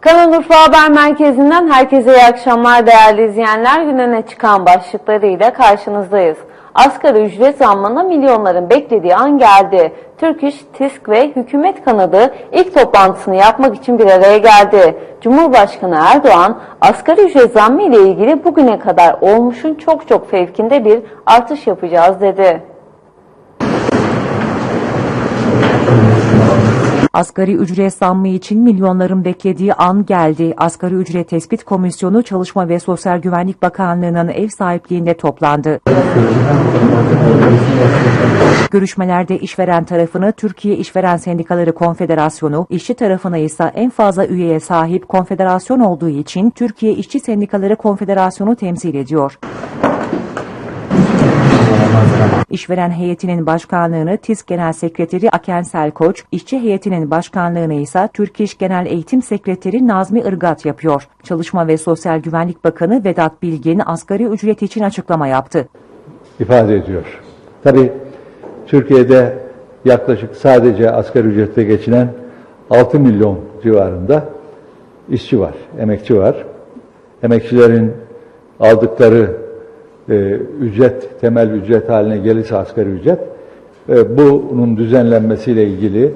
Kanal Urfa Haber Merkezi'nden herkese iyi akşamlar değerli izleyenler. Gününe çıkan başlıklarıyla karşınızdayız. Asgari ücret zammına milyonların beklediği an geldi. Türk İş, TİSK ve hükümet kanadı ilk toplantısını yapmak için bir araya geldi. Cumhurbaşkanı Erdoğan, asgari ücret zammı ile ilgili bugüne kadar olmuşun çok çok fevkinde bir artış yapacağız dedi. Asgari ücret zammı için milyonların beklediği an geldi. Asgari ücret tespit komisyonu Çalışma ve Sosyal Güvenlik Bakanlığı'nın ev sahipliğinde toplandı. Görüşmelerde işveren tarafını Türkiye İşveren Sendikaları Konfederasyonu, işçi tarafına ise en fazla üyeye sahip konfederasyon olduğu için Türkiye İşçi Sendikaları Konfederasyonu temsil ediyor. İşveren heyetinin başkanlığını TİSK Genel Sekreteri Akensel Koç, işçi heyetinin başkanlığını ise Türk İş Genel Eğitim Sekreteri Nazmi Irgat yapıyor. Çalışma ve Sosyal Güvenlik Bakanı Vedat Bilgin asgari ücret için açıklama yaptı. ifade ediyor. Tabi Türkiye'de yaklaşık sadece asgari ücretle geçinen 6 milyon civarında işçi var, emekçi var. Emekçilerin aldıkları e, ücret, temel ücret haline gelirse asgari ücret, e, bunun düzenlenmesiyle ilgili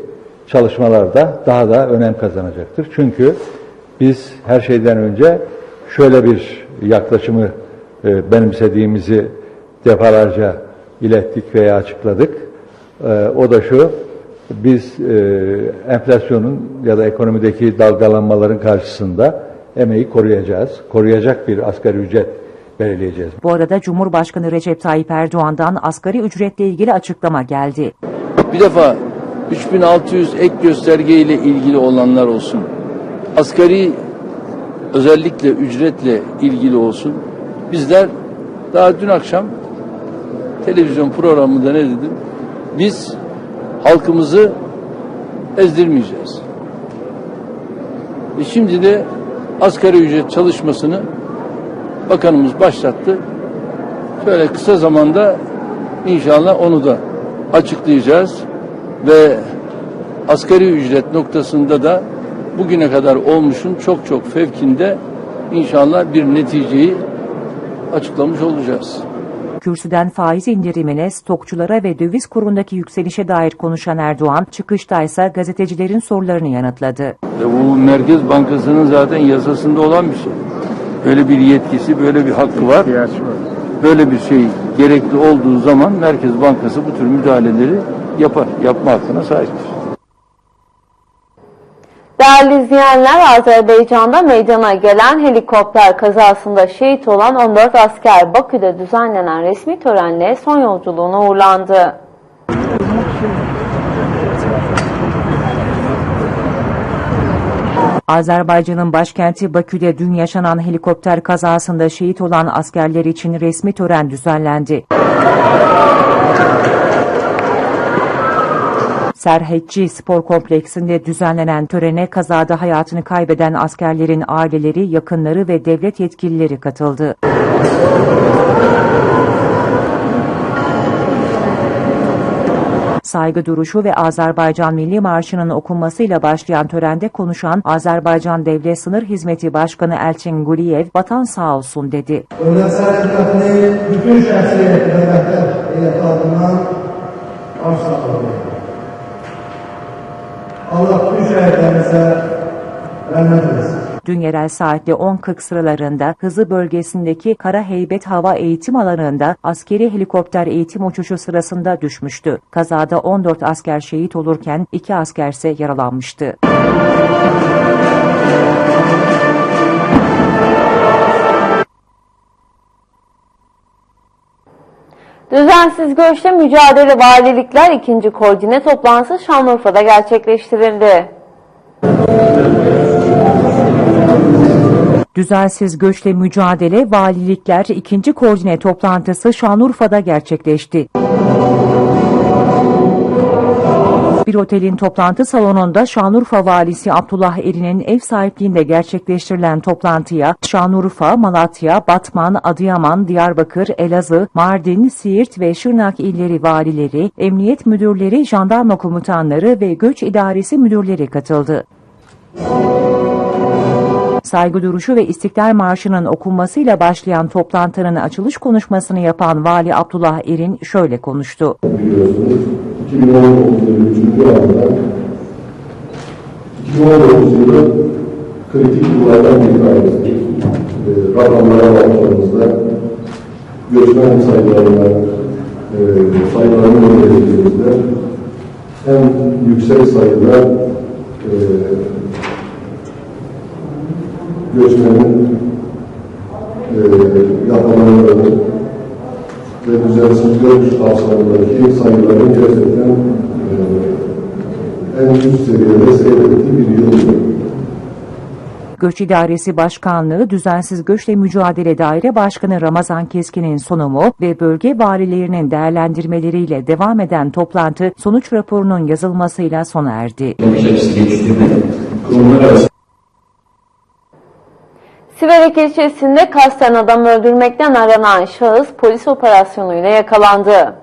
çalışmalarda daha da önem kazanacaktır. Çünkü biz her şeyden önce şöyle bir yaklaşımı e, benimsediğimizi defalarca ilettik veya açıkladık. E, o da şu, biz e, enflasyonun ya da ekonomideki dalgalanmaların karşısında emeği koruyacağız. Koruyacak bir asgari ücret belirleyeceğiz. Bu arada Cumhurbaşkanı Recep Tayyip Erdoğan'dan asgari ücretle ilgili açıklama geldi. Bir defa 3600 ek gösterge ile ilgili olanlar olsun. Asgari özellikle ücretle ilgili olsun. Bizler daha dün akşam televizyon programında ne dedim? Biz halkımızı ezdirmeyeceğiz. E şimdi de asgari ücret çalışmasını bakanımız başlattı. Şöyle kısa zamanda inşallah onu da açıklayacağız ve asgari ücret noktasında da bugüne kadar olmuşun çok çok fevkinde inşallah bir neticeyi açıklamış olacağız. Kürsüden faiz indirimine, stokçulara ve döviz kurundaki yükselişe dair konuşan Erdoğan, çıkışta ise gazetecilerin sorularını yanıtladı. E bu Merkez Bankası'nın zaten yasasında olan bir şey. Böyle bir yetkisi, böyle bir hakkı var. Böyle bir şey gerekli olduğu zaman Merkez Bankası bu tür müdahaleleri yapar. Yapma hakkına sahiptir. Değerli izleyenler, Azerbaycan'da meydana gelen helikopter kazasında şehit olan 14 asker Bakü'de düzenlenen resmi törenle son yolculuğuna uğurlandı. Azerbaycan'ın başkenti Bakü'de dün yaşanan helikopter kazasında şehit olan askerler için resmi tören düzenlendi. Serhetçi Spor Kompleksinde düzenlenen törene kazada hayatını kaybeden askerlerin aileleri, yakınları ve devlet yetkilileri katıldı. Saygı duruşu ve Azerbaycan Milli Marşı'nın okunmasıyla başlayan törende konuşan Azerbaycan Devlet Sınır Hizmeti Başkanı Elçin Guliyev, vatan sağ olsun dedi. Dövlət sərhədlərini bütün şəxsiyyət və. Allah bütün şəhidlərimizə rəhmət eləsin. Dün yerel saatte 10.40 sıralarında hızı bölgesindeki Kara Heybet Hava Eğitim Alanı'nda askeri helikopter eğitim uçuşu sırasında düşmüştü. Kazada 14 asker şehit olurken 2 asker ise yaralanmıştı. Düzensiz göçle mücadele valilikler ikinci koordine toplantısı Şanlıurfa'da gerçekleştirildi. Düzensiz göçle mücadele valilikler ikinci koordine toplantısı Şanlıurfa'da gerçekleşti. Bir otelin toplantı salonunda Şanlıurfa Valisi Abdullah Erin'in ev sahipliğinde gerçekleştirilen toplantıya Şanlıurfa, Malatya, Batman, Adıyaman, Diyarbakır, Elazığ, Mardin, Siirt ve Şırnak illeri valileri, emniyet müdürleri, jandarma komutanları ve göç idaresi müdürleri katıldı. Saygı duruşu ve İstiklal Marşı'nın okunmasıyla başlayan toplantının açılış konuşmasını yapan Vali Abdullah Erin şöyle konuştu. biliyorsunuz. 2019 yılı 3. ayında 2019 yılı kritik yıllardan bir tanesi. E, rakamlara baktığımızda göçmen sayılarına e, sayılarını belirlediğimizde en yüksek sayıda e, göçmenin e, yakalandığı ve düzensizlik kapsamındaki sayıların gerçekten e, en üst seviyede seyrettiği bir yıl. Göç İdaresi Başkanlığı Düzensiz Göçle Mücadele Daire Başkanı Ramazan Keskin'in sunumu ve bölge valilerinin değerlendirmeleriyle devam eden toplantı sonuç raporunun yazılmasıyla sona erdi. kurumlar arası Siverek ilçesinde kasten adam öldürmekten aranan şahıs polis operasyonuyla yakalandı.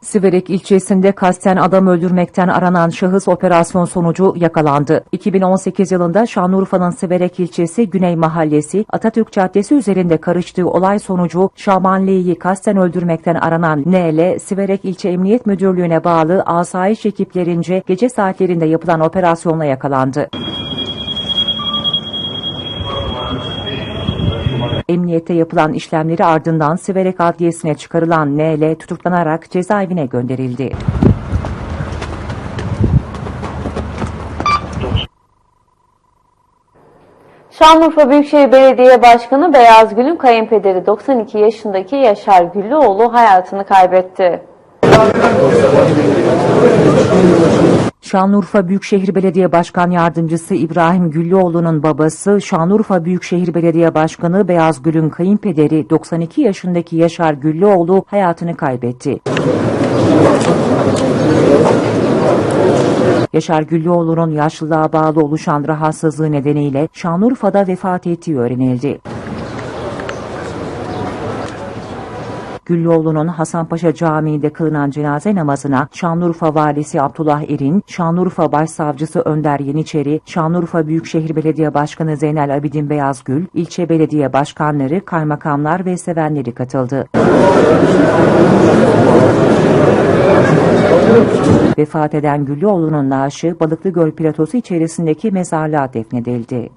Siverek ilçesinde kasten adam öldürmekten aranan şahıs operasyon sonucu yakalandı. 2018 yılında Şanlıurfa'nın Siverek ilçesi Güney Mahallesi Atatürk Caddesi üzerinde karıştığı olay sonucu Şamanli'yi kasten öldürmekten aranan NL, Siverek İlçe Emniyet Müdürlüğü'ne bağlı asayiş ekiplerince gece saatlerinde yapılan operasyonla yakalandı. Emniyette yapılan işlemleri ardından Siverek Adliyesi'ne çıkarılan NL tutuklanarak cezaevine gönderildi. Şanlıurfa Büyükşehir Belediye Başkanı Beyaz Gül'ün kayınpederi 92 yaşındaki Yaşar Güllüoğlu hayatını kaybetti. Şanlıurfa Büyükşehir Belediye Başkan Yardımcısı İbrahim Güllüoğlu'nun babası Şanlıurfa Büyükşehir Belediye Başkanı Beyaz Gül'ün kayınpederi 92 yaşındaki Yaşar Güllüoğlu hayatını kaybetti. Yaşar Güllüoğlu'nun yaşlılığa bağlı oluşan rahatsızlığı nedeniyle Şanlıurfa'da vefat ettiği öğrenildi. Güllüoğlu'nun Hasanpaşa Camii'nde kılınan cenaze namazına Şanlıurfa Valisi Abdullah Erin, Şanlıurfa Başsavcısı Önder Yeniçeri, Şanlıurfa Büyükşehir Belediye Başkanı Zeynel Abidin Beyazgül, ilçe belediye başkanları, kaymakamlar ve sevenleri katıldı. Vefat eden Güllüoğlu'nun naaşı Balıklı Göl platosu içerisindeki mezarlığa defnedildi.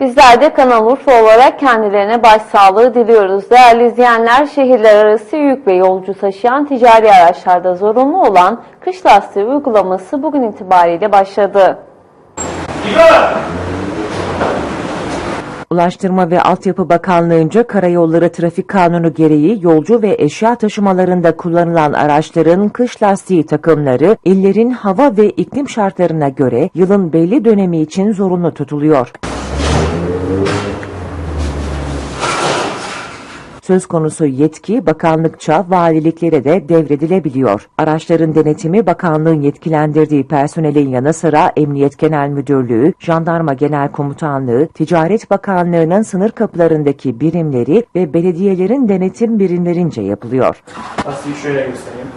Bizler de Kanal Urfa olarak kendilerine başsağlığı diliyoruz. Değerli izleyenler, şehirler arası yük ve yolcu taşıyan ticari araçlarda zorunlu olan kış lastiği uygulaması bugün itibariyle başladı. Ulaştırma ve Altyapı Bakanlığı'nca Karayolları Trafik Kanunu gereği yolcu ve eşya taşımalarında kullanılan araçların kış lastiği takımları illerin hava ve iklim şartlarına göre yılın belli dönemi için zorunlu tutuluyor. Söz konusu yetki bakanlıkça valiliklere de devredilebiliyor. Araçların denetimi bakanlığın yetkilendirdiği personelin yanı sıra Emniyet Genel Müdürlüğü, Jandarma Genel Komutanlığı, Ticaret Bakanlığı'nın sınır kapılarındaki birimleri ve belediyelerin denetim birimlerince yapılıyor. Lastiği şöyle göstereyim.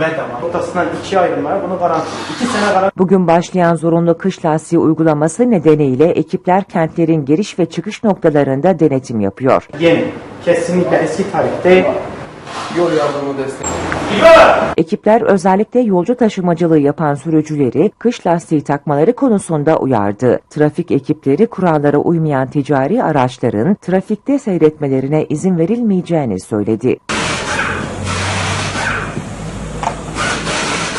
Ve tamam. Ortasından ikiye ayrılmaya bunu garanti. İki sene garanti. Bugün başlayan zorunlu kış lastiği uygulaması nedeniyle ekipler kentlerin giriş ve çıkış noktalarında denetim yapıyor. Yeni. Kesinlikle eski tarihte Ekipler özellikle yolcu taşımacılığı yapan sürücüleri kış lastiği takmaları konusunda uyardı. Trafik ekipleri kurallara uymayan ticari araçların trafikte seyretmelerine izin verilmeyeceğini söyledi.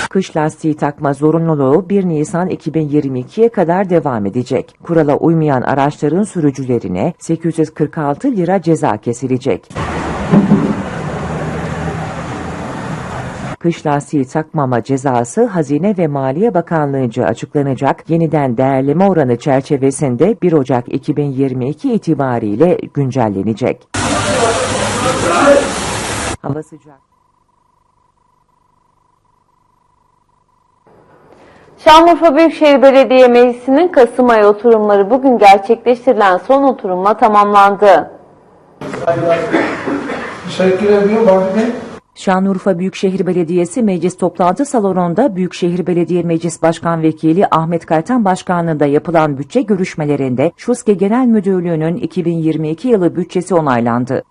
Kış lastiği takma zorunluluğu 1 Nisan 2022'ye kadar devam edecek. Kurala uymayan araçların sürücülerine 846 lira ceza kesilecek. Kış lastiği takmama cezası Hazine ve Maliye Bakanlığı'nca açıklanacak yeniden değerleme oranı çerçevesinde 1 Ocak 2022 itibariyle güncellenecek. Hava sıcak. Şanlıurfa Büyükşehir Belediye Meclisi'nin Kasım ayı oturumları bugün gerçekleştirilen son oturumla tamamlandı. Teşekkür ediyorum. Şanlıurfa Büyükşehir Belediyesi Meclis Toplantı Salonu'nda Büyükşehir Belediye Meclis Başkan Vekili Ahmet Kaytan Başkanlığı'nda yapılan bütçe görüşmelerinde Şuske Genel Müdürlüğü'nün 2022 yılı bütçesi onaylandı.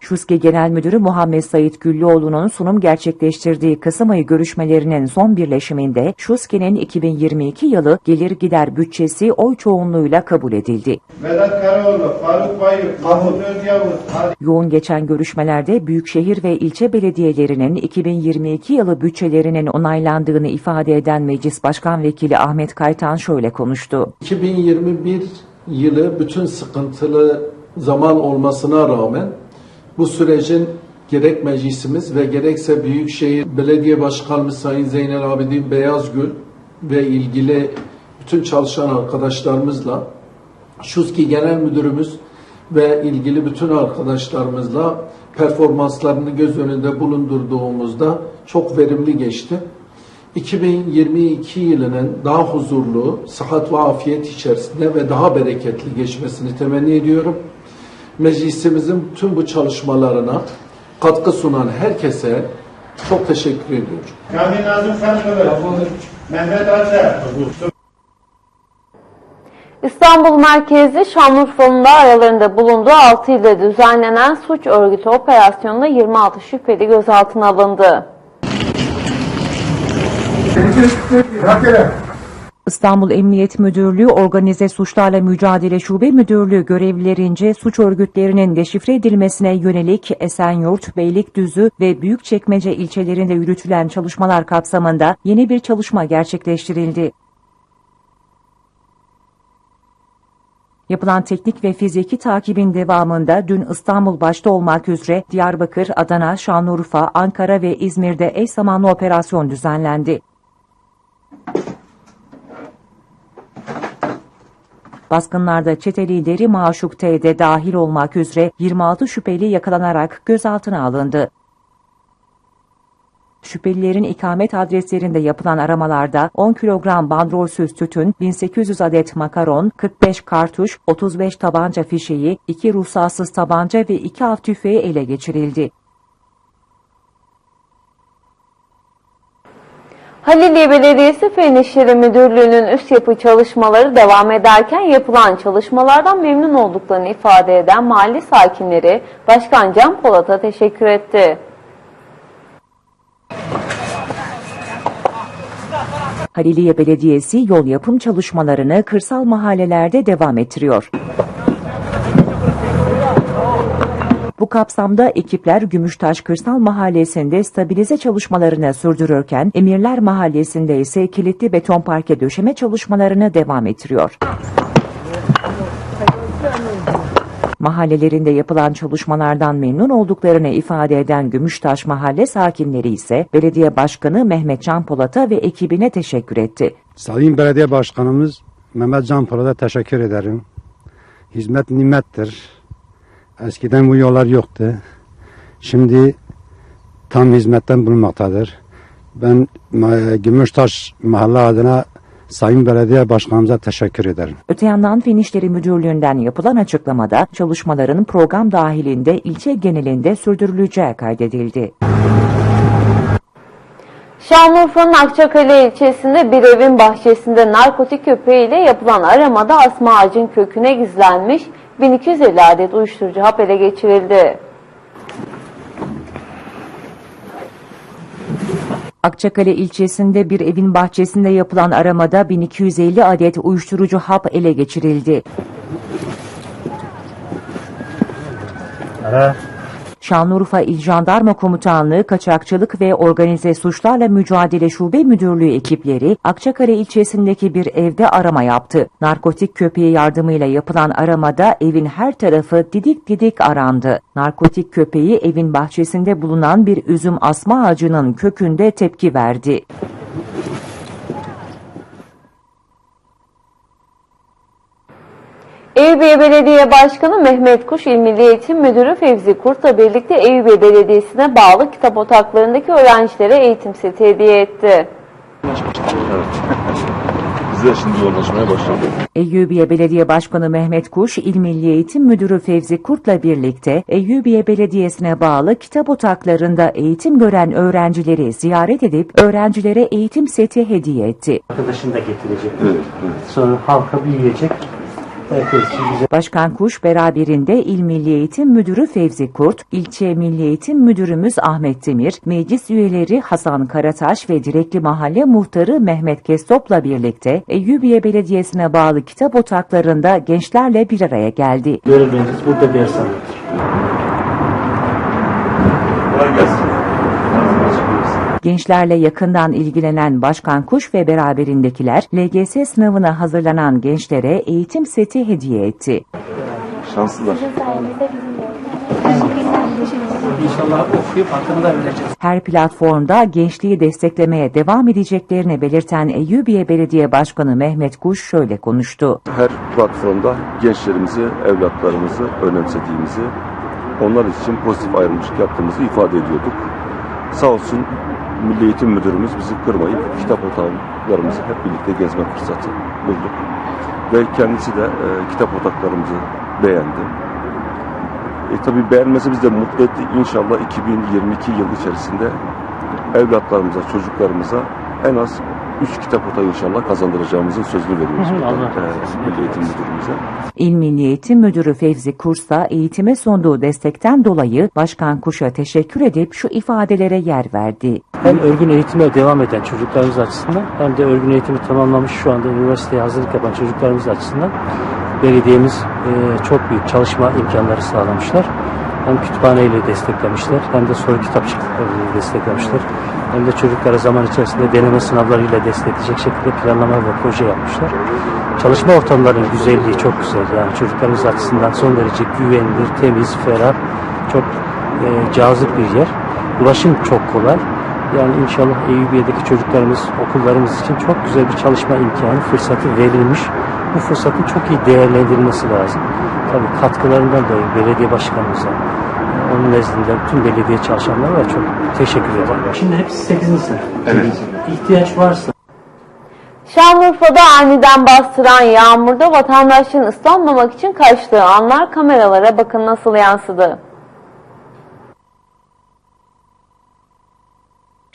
Şuske Genel Müdürü Muhammed Sait Güllüoğlu'nun sunum gerçekleştirdiği Kasım ayı görüşmelerinin son birleşiminde Şuske'nin 2022 yılı gelir gider bütçesi oy çoğunluğuyla kabul edildi. Vedat Karaoğlu, Faruk Bayık, Mahmut Özyavuz, Yoğun geçen görüşmelerde büyükşehir ve ilçe belediyelerinin 2022 yılı bütçelerinin onaylandığını ifade eden Meclis Başkan Vekili Ahmet Kaytan şöyle konuştu. 2021 yılı bütün sıkıntılı zaman olmasına rağmen bu sürecin gerek meclisimiz ve gerekse Büyükşehir Belediye Başkanımız Sayın Zeynel Abidin Beyazgül ve ilgili bütün çalışan arkadaşlarımızla Şuski Genel Müdürümüz ve ilgili bütün arkadaşlarımızla performanslarını göz önünde bulundurduğumuzda çok verimli geçti. 2022 yılının daha huzurlu, sıhhat ve afiyet içerisinde ve daha bereketli geçmesini temenni ediyorum. Meclisimizin tüm bu çalışmalarına katkı sunan herkese çok teşekkür ediyorum. Nazım Kanlıbel, Mehmet Acar, İstanbul merkezli Şanlıurfa'nın da aralarında bulunduğu 6 ilde düzenlenen suç örgütü operasyonunda 26 şüpheli gözaltına alındı. İstanbul Emniyet Müdürlüğü Organize Suçlarla Mücadele Şube Müdürlüğü görevlilerince suç örgütlerinin deşifre edilmesine yönelik Esenyurt, Beylikdüzü ve Büyükçekmece ilçelerinde yürütülen çalışmalar kapsamında yeni bir çalışma gerçekleştirildi. Yapılan teknik ve fiziki takibin devamında dün İstanbul başta olmak üzere Diyarbakır, Adana, Şanlıurfa, Ankara ve İzmir'de eş zamanlı operasyon düzenlendi. Baskınlarda çete lideri Maşuk T'de dahil olmak üzere 26 şüpheli yakalanarak gözaltına alındı. Şüphelilerin ikamet adreslerinde yapılan aramalarda 10 kilogram bandrolsüz tütün, 1800 adet makaron, 45 kartuş, 35 tabanca fişeği, 2 ruhsatsız tabanca ve 2 av tüfeği ele geçirildi. Haliliye Belediyesi Fen İşleri Müdürlüğü'nün üst yapı çalışmaları devam ederken yapılan çalışmalardan memnun olduklarını ifade eden mahalle sakinleri Başkan Can Polat'a teşekkür etti. Haliliye Belediyesi yol yapım çalışmalarını kırsal mahallelerde devam ettiriyor. Bu kapsamda ekipler Gümüştaş Kırsal Mahallesi'nde stabilize çalışmalarını sürdürürken Emirler Mahallesi'nde ise kilitli beton parke döşeme çalışmalarını devam ettiriyor. Mahallelerinde yapılan çalışmalardan memnun olduklarını ifade eden Gümüştaş Mahalle sakinleri ise Belediye Başkanı Mehmet Can Polat'a ve ekibine teşekkür etti. Sayın Belediye Başkanımız Mehmet Can Polat'a teşekkür ederim. Hizmet nimettir. Eskiden bu yollar yoktu. Şimdi tam hizmetten bulunmaktadır. Ben e, Gümüştaş Mahalle adına Sayın Belediye Başkanımıza teşekkür ederim. Öte yandan Fen İşleri Müdürlüğü'nden yapılan açıklamada çalışmaların program dahilinde ilçe genelinde sürdürüleceği kaydedildi. Şanlıurfa'nın Akçakale ilçesinde bir evin bahçesinde narkotik köpeğiyle yapılan aramada asma ağacın köküne gizlenmiş 1250 adet uyuşturucu hap ele geçirildi. Akçakale ilçesinde bir evin bahçesinde yapılan aramada 1250 adet uyuşturucu hap ele geçirildi. Şanlıurfa İl Jandarma Komutanlığı Kaçakçılık ve Organize Suçlarla Mücadele Şube Müdürlüğü ekipleri Akçakale ilçesindeki bir evde arama yaptı. Narkotik köpeği yardımıyla yapılan aramada evin her tarafı didik didik arandı. Narkotik köpeği evin bahçesinde bulunan bir üzüm asma ağacının kökünde tepki verdi. Eyüpiye Belediye Başkanı Mehmet Kuş İl Milli Eğitim Müdürü Fevzi Kurt'la birlikte Eyüpiye Belediyesi'ne bağlı kitap otaklarındaki öğrencilere eğitim seti hediye etti. Biz de şimdi yoğunlaşmaya başladık. Eyyubiye Belediye Başkanı Mehmet Kuş, İl Milli Eğitim Müdürü Fevzi Kurt'la birlikte Eyyubiye Belediyesi'ne bağlı kitap otaklarında eğitim gören öğrencileri ziyaret edip öğrencilere eğitim seti hediye etti. arkadaşını da getirecek. Evet, evet. Sonra halka büyüyecek. Başkan Kuş beraberinde İl Milli Eğitim Müdürü Fevzi Kurt, İlçe Milli Eğitim Müdürümüz Ahmet Demir, meclis üyeleri Hasan Karataş ve Direkli Mahalle Muhtarı Mehmet Kestop'la birlikte Eyyubiye Belediyesi'ne bağlı kitap otaklarında gençlerle bir araya geldi. Görevleriniz burada ders anlatır. Kolay gelsin. Gençlerle yakından ilgilenen Başkan Kuş ve beraberindekiler LGS sınavına hazırlanan gençlere eğitim seti hediye etti. Şanslılar. İnşallah okuyup hakkını da vereceğiz. Her platformda gençliği desteklemeye devam edeceklerini belirten Eyyubiye Belediye Başkanı Mehmet Kuş şöyle konuştu. Her platformda gençlerimizi, evlatlarımızı önemsediğimizi, onlar için pozitif ayrımcılık yaptığımızı ifade ediyorduk. Sağ olsun Milli Eğitim Müdürümüz bizi kırmayıp kitap otaklarımızı hep birlikte gezme fırsatı bulduk. Ve kendisi de e, kitap otaklarımızı beğendi. E, tabii beğenmesi bizi de mutlu etti. İnşallah 2022 yıl içerisinde evlatlarımıza, çocuklarımıza en az 3 kitap otağı inşallah kazandıracağımızın sözünü veriyoruz. Hı hı, buradan, Allah e. Milli Eğitim Müdürümüze. İl Milli Eğitim Müdürü Fevzi Kursa eğitime sunduğu destekten dolayı Başkan Kuş'a teşekkür edip şu ifadelere yer verdi. Hem örgün eğitime devam eden çocuklarımız açısından hem de örgün eğitimi tamamlamış şu anda üniversiteye hazırlık yapan çocuklarımız açısından belediyemiz e, çok büyük çalışma imkanları sağlamışlar. Hem kütüphaneyle desteklemişler hem de soru kitapçıklarıyla desteklemişler. Hem de çocuklara zaman içerisinde deneme sınavlarıyla destekleyecek şekilde planlama ve proje yapmışlar. Çalışma ortamlarının güzelliği çok güzel. Yani çocuklarımız açısından son derece güvenilir, temiz, ferah, çok e, cazip bir yer. Ulaşım çok kolay. Yani inşallah Eyüpiye'deki çocuklarımız, okullarımız için çok güzel bir çalışma imkanı, fırsatı verilmiş. Bu fırsatın çok iyi değerlendirilmesi lazım. Tabii katkılarından dolayı belediye başkanımıza, onun nezdinde bütün belediye çalışanlara da çok teşekkür ederim. Şimdi hepsi 8. sınıf. Evet. İhtiyaç varsa Şanlıurfa'da aniden bastıran yağmurda vatandaşların ıslanmamak için kaçtığı anlar kameralara bakın nasıl yansıdı.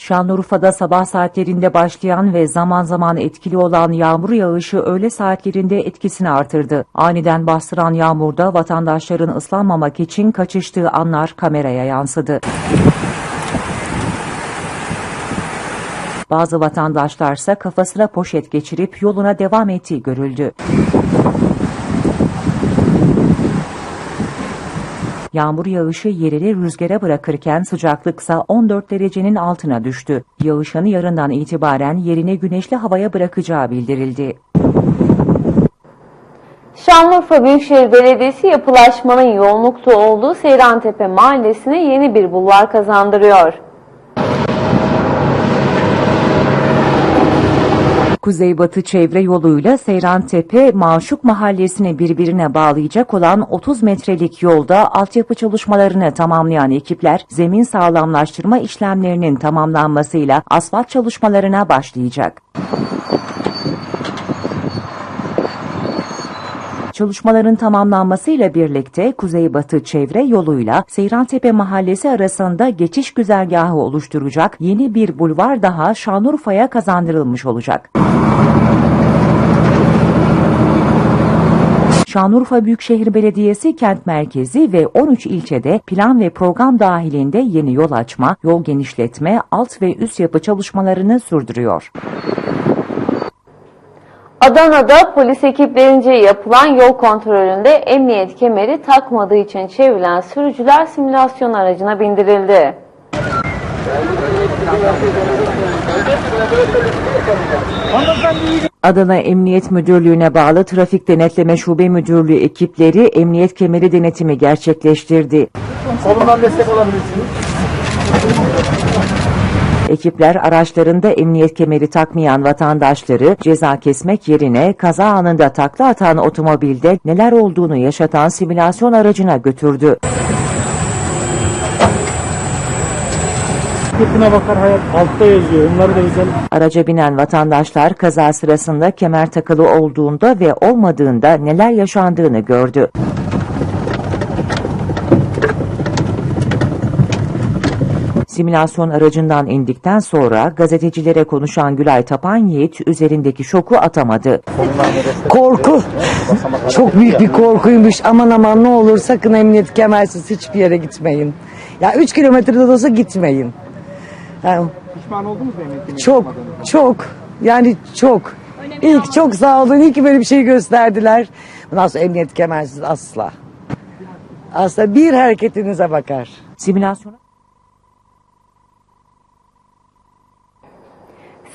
Şanlıurfa'da sabah saatlerinde başlayan ve zaman zaman etkili olan yağmur yağışı öğle saatlerinde etkisini artırdı. Aniden bastıran yağmurda vatandaşların ıslanmamak için kaçıştığı anlar kameraya yansıdı. Bazı vatandaşlarsa kafasına poşet geçirip yoluna devam ettiği görüldü. Yağmur yağışı yereli rüzgara bırakırken sıcaklıksa 14 derecenin altına düştü. Yağışın yarından itibaren yerini güneşli havaya bırakacağı bildirildi. Şanlıurfa Büyükşehir Belediyesi yapılaşmanın yoğunlukta olduğu Seyrantepe Mahallesi'ne yeni bir bulvar kazandırıyor. Kuzeybatı çevre yoluyla Seyrantepe Maşuk Mahallesi'ni birbirine bağlayacak olan 30 metrelik yolda altyapı çalışmalarını tamamlayan ekipler zemin sağlamlaştırma işlemlerinin tamamlanmasıyla asfalt çalışmalarına başlayacak. Çalışmaların tamamlanmasıyla birlikte Kuzeybatı çevre yoluyla Seyrantepe Mahallesi arasında geçiş güzergahı oluşturacak yeni bir bulvar daha Şanlıurfa'ya kazandırılmış olacak. Şanlıurfa Büyükşehir Belediyesi kent merkezi ve 13 ilçede plan ve program dahilinde yeni yol açma, yol genişletme, alt ve üst yapı çalışmalarını sürdürüyor. Adana'da polis ekiplerince yapılan yol kontrolünde emniyet kemeri takmadığı için çevrilen sürücüler simülasyon aracına bindirildi. Adana Emniyet Müdürlüğü'ne bağlı Trafik Denetleme Şube Müdürlüğü ekipleri emniyet kemeri denetimi gerçekleştirdi. Kolumdan destek olabilirsiniz. Ekipler araçlarında emniyet kemeri takmayan vatandaşları ceza kesmek yerine kaza anında takla atan otomobilde neler olduğunu yaşatan simülasyon aracına götürdü. Etiketine bakar hayat altta yazıyor. Onları da özel Araca binen vatandaşlar kaza sırasında kemer takılı olduğunda ve olmadığında neler yaşandığını gördü. Simülasyon aracından indikten sonra gazetecilere konuşan Gülay Tapan Yiğit üzerindeki şoku atamadı. Korku. Çok büyük bir korkuymuş. Aman aman ne olur sakın emniyet kemersiz hiçbir yere gitmeyin. Ya 3 kilometrede de olsa gitmeyin. Yani pişman oldunuz mu emniyetini? çok çok yani çok. İlk çok sağ olun. İyi ki böyle bir şey gösterdiler. Bundan sonra emniyet kemersiz asla. Asla bir hareketinize bakar. Simülasyona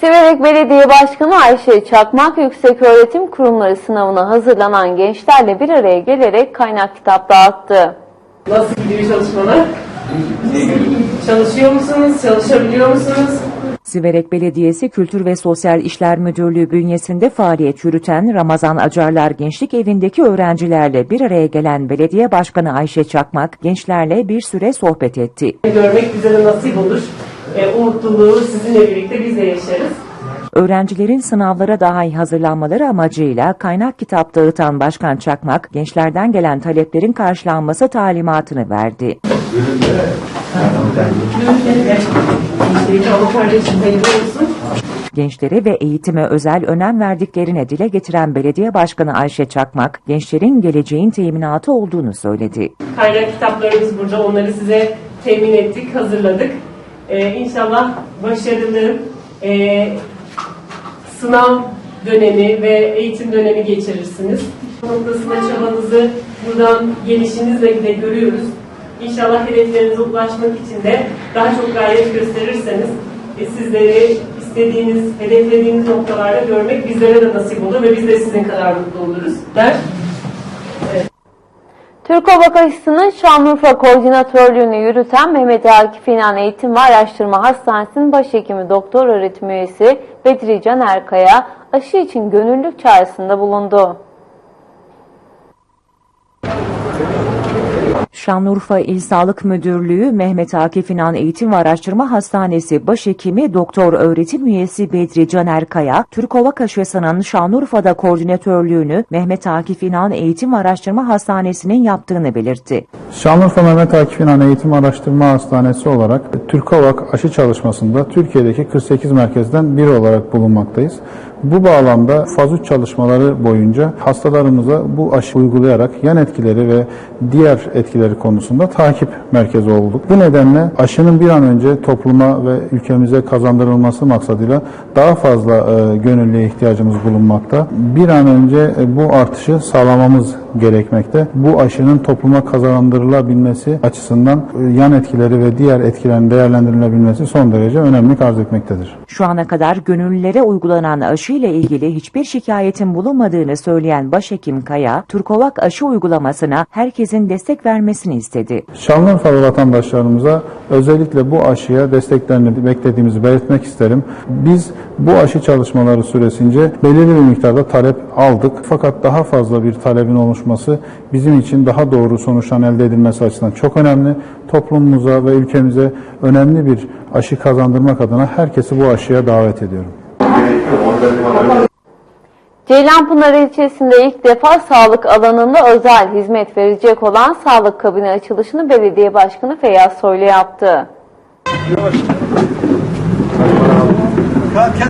Siverek Belediye Başkanı Ayşe Çakmak Yükseköğretim Kurumları sınavına hazırlanan gençlerle bir araya gelerek kaynak kitap dağıttı. Nasıl gidiyor çalışmalar? Çalışıyor musunuz? Çalışabiliyor musunuz? Siverek Belediyesi Kültür ve Sosyal İşler Müdürlüğü bünyesinde faaliyet yürüten Ramazan Acarlar Gençlik Evi'ndeki öğrencilerle bir araya gelen Belediye Başkanı Ayşe Çakmak gençlerle bir süre sohbet etti. Görmek bize de nasip olur. E, o mutluluğu sizinle birlikte biz de yaşarız. Öğrencilerin sınavlara daha iyi hazırlanmaları amacıyla kaynak kitap dağıtan Başkan Çakmak, gençlerden gelen taleplerin karşılanması talimatını verdi. Gençlere ve eğitime özel önem verdiklerine dile getiren Belediye Başkanı Ayşe Çakmak, gençlerin geleceğin teminatı olduğunu söyledi. Kaynak kitaplarımız burada. Onları size temin ettik, hazırladık. E, inşallah başarılı e, sınav dönemi ve eğitim dönemi geçirirsiniz. Noktasında çabanızı buradan gelişinizle de görüyoruz. İnşallah hedeflerinize ulaşmak için de daha çok gayret gösterirseniz e, sizleri istediğiniz, hedeflediğiniz noktalarda görmek bizlere de nasip olur ve biz de sizin kadar mutlu oluruz. Der. Türk Hava Aşısı'nın Şanlıurfa Koordinatörlüğünü yürüten Mehmet Akif İnan Eğitim ve Araştırma Hastanesi'nin başhekimi doktor öğretim üyesi Bedri Can Erkaya aşı için gönüllülük çağrısında bulundu. Şanlıurfa İl Sağlık Müdürlüğü Mehmet Akif İnan Eğitim ve Araştırma Hastanesi Başhekimi Doktor Öğretim Üyesi Bedri Caner Kaya, Türk Hava Kaşısı'nın Şanlıurfa'da koordinatörlüğünü Mehmet Akif İnan Eğitim ve Araştırma Hastanesi'nin yaptığını belirtti. Şanlıurfa Mehmet Akif İnan Eğitim Araştırma Hastanesi olarak Türkovak aşı çalışmasında Türkiye'deki 48 merkezden biri olarak bulunmaktayız. Bu bağlamda faz 3 çalışmaları boyunca hastalarımıza bu aşı uygulayarak yan etkileri ve diğer etkileri konusunda takip merkezi olduk. Bu nedenle aşının bir an önce topluma ve ülkemize kazandırılması maksadıyla daha fazla e, gönüllüye ihtiyacımız bulunmakta. Bir an önce e, bu artışı sağlamamız gerekmekte. Bu aşının topluma kazandırılabilmesi açısından e, yan etkileri ve diğer etkilerin değerlendirilebilmesi son derece önemli arz etmektedir. Şu ana kadar gönüllülere uygulanan aşı ile ilgili hiçbir şikayetin bulunmadığını söyleyen Başhekim Kaya, Turkovak aşı uygulamasına herkesin destek vermesini istedi. Şanlıurfalı vatandaşlarımıza özellikle bu aşıya desteklerini beklediğimizi belirtmek isterim. Biz bu aşı çalışmaları süresince belirli bir miktarda talep aldık. Fakat daha fazla bir talebin oluşması bizim için daha doğru sonuçların elde edilmesi açısından çok önemli. Toplumumuza ve ülkemize önemli bir aşı kazandırmak adına herkesi bu aşıya davet ediyorum. Ceylanpınar ilçesinde ilk defa sağlık alanında özel hizmet verecek olan sağlık kabini açılışını belediye başkanı Feyyaz Soylu yaptı.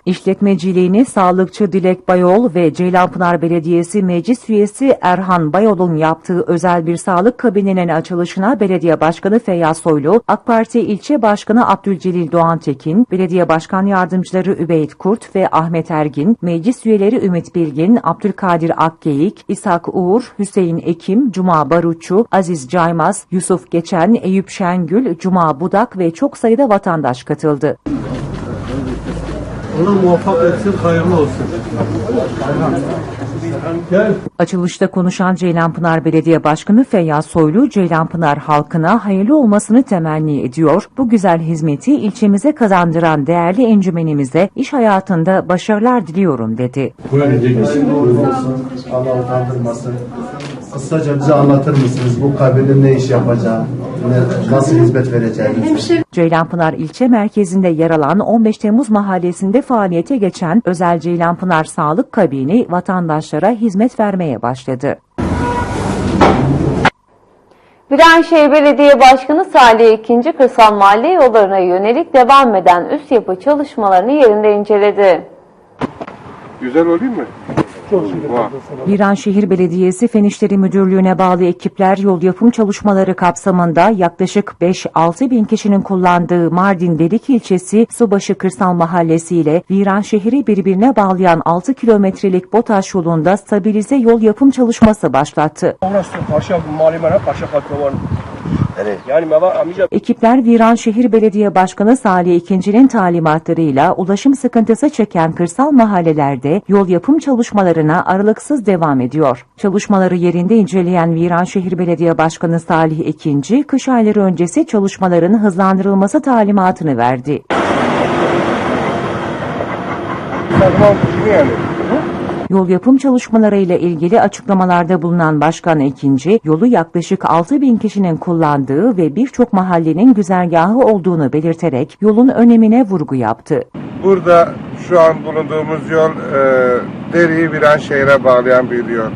İşletmeciliğini sağlıkçı Dilek Bayol ve Ceylanpınar Belediyesi Meclis Üyesi Erhan Bayol'un yaptığı özel bir sağlık kabininin açılışına Belediye Başkanı Feyyaz Soylu, AK Parti İlçe Başkanı Abdülcelil Doğan Tekin, Belediye Başkan Yardımcıları Übeyt Kurt ve Ahmet Ergin, Meclis Üyeleri Ümit Bilgin, Abdülkadir Akgeyik, İshak Uğur, Hüseyin Ekim, Cuma Barutçu, Aziz Caymaz, Yusuf Geçen, Eyüp Şengül, Cuma Budak ve çok sayıda vatandaş katıldı. Allah muvaffak etsin, hayırlı olsun. Açılışta konuşan Ceylanpınar Belediye Başkanı Feyyaz Soylu, Ceylanpınar halkına hayırlı olmasını temenni ediyor. Bu güzel hizmeti ilçemize kazandıran değerli encümenimize iş hayatında başarılar diliyorum dedi. olsun. Allah utandırmasın. Kısaca bize anlatır mısınız bu kabinin ne iş yapacağı? nasıl hizmet vereceğimizi. Ceylanpınar ilçe merkezinde yer alan 15 Temmuz mahallesinde faaliyete geçen özel Ceylanpınar Sağlık Kabini vatandaşlara hizmet vermeye başladı. Viranşehir Belediye Başkanı Salih İkinci kırsal mahalle yollarına yönelik devam eden üst yapı çalışmalarını yerinde inceledi. Güzel olayım mı? Viranşehir Belediyesi Fen İşleri Müdürlüğü'ne bağlı ekipler yol yapım çalışmaları kapsamında yaklaşık 5-6 bin kişinin kullandığı Mardin Delik ilçesi Subaşı Kırsal Mahallesi ile Viranşehir'i birbirine bağlayan 6 kilometrelik BOTAŞ yolunda stabilize yol yapım çalışması başlattı. Ekipler Viranşehir Belediye Başkanı Salih İkinci'nin talimatlarıyla ulaşım sıkıntısı çeken kırsal mahallelerde yol yapım çalışmalarına aralıksız devam ediyor. Çalışmaları yerinde inceleyen Viranşehir Belediye Başkanı Salih İkinci, kış ayları öncesi çalışmaların hızlandırılması talimatını verdi. tamam yani? Yol yapım çalışmaları ile ilgili açıklamalarda bulunan Başkan İkinci, yolu yaklaşık 6 bin kişinin kullandığı ve birçok mahallenin güzergahı olduğunu belirterek yolun önemine vurgu yaptı. Burada şu an bulunduğumuz yol e, Deri'yi Viranşehir'e bağlayan bir yol.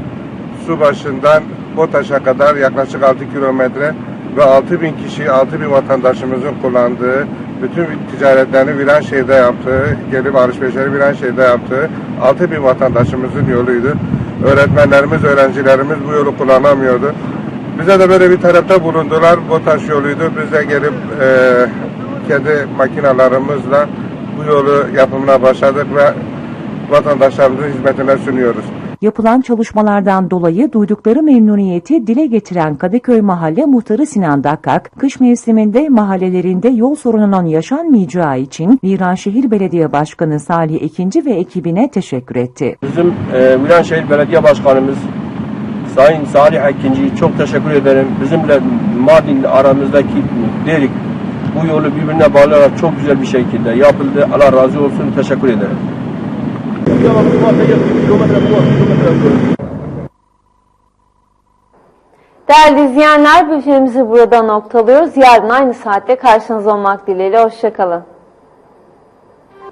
Su başından BOTAŞ'a kadar yaklaşık 6 kilometre ve 6 bin kişi, 6 bin vatandaşımızın kullandığı, bütün ticaretlerini Viranşehir'de yaptığı, gelip alışverişleri Viranşehir'de yaptığı 6 bin vatandaşımızın yoluydu. Öğretmenlerimiz, öğrencilerimiz bu yolu kullanamıyordu. Bize de böyle bir talepte bulundular. BOTAŞ yoluydu. Biz de gelip e, kendi makinalarımızla bu yolu yapımına başladık ve vatandaşlarımızın hizmetine sunuyoruz. Yapılan çalışmalardan dolayı duydukları memnuniyeti dile getiren Kadıköy Mahalle Muhtarı Sinan Dakkak, kış mevsiminde mahallelerinde yol sorununun yaşanmayacağı için Viranşehir Belediye Başkanı Salih İkinci ve ekibine teşekkür etti. Bizim e, Viranşehir Belediye Başkanımız Sayın Salih Ekinci'yi çok teşekkür ederim. Bizimle Mardin aramızdaki derik bu yolu birbirine bağlayarak çok güzel bir şekilde yapıldı. Allah razı olsun. Teşekkür ederim. Değerli izleyenler bültenimizi burada noktalıyoruz. Yarın aynı saatte karşınızda olmak dileğiyle. Hoşçakalın.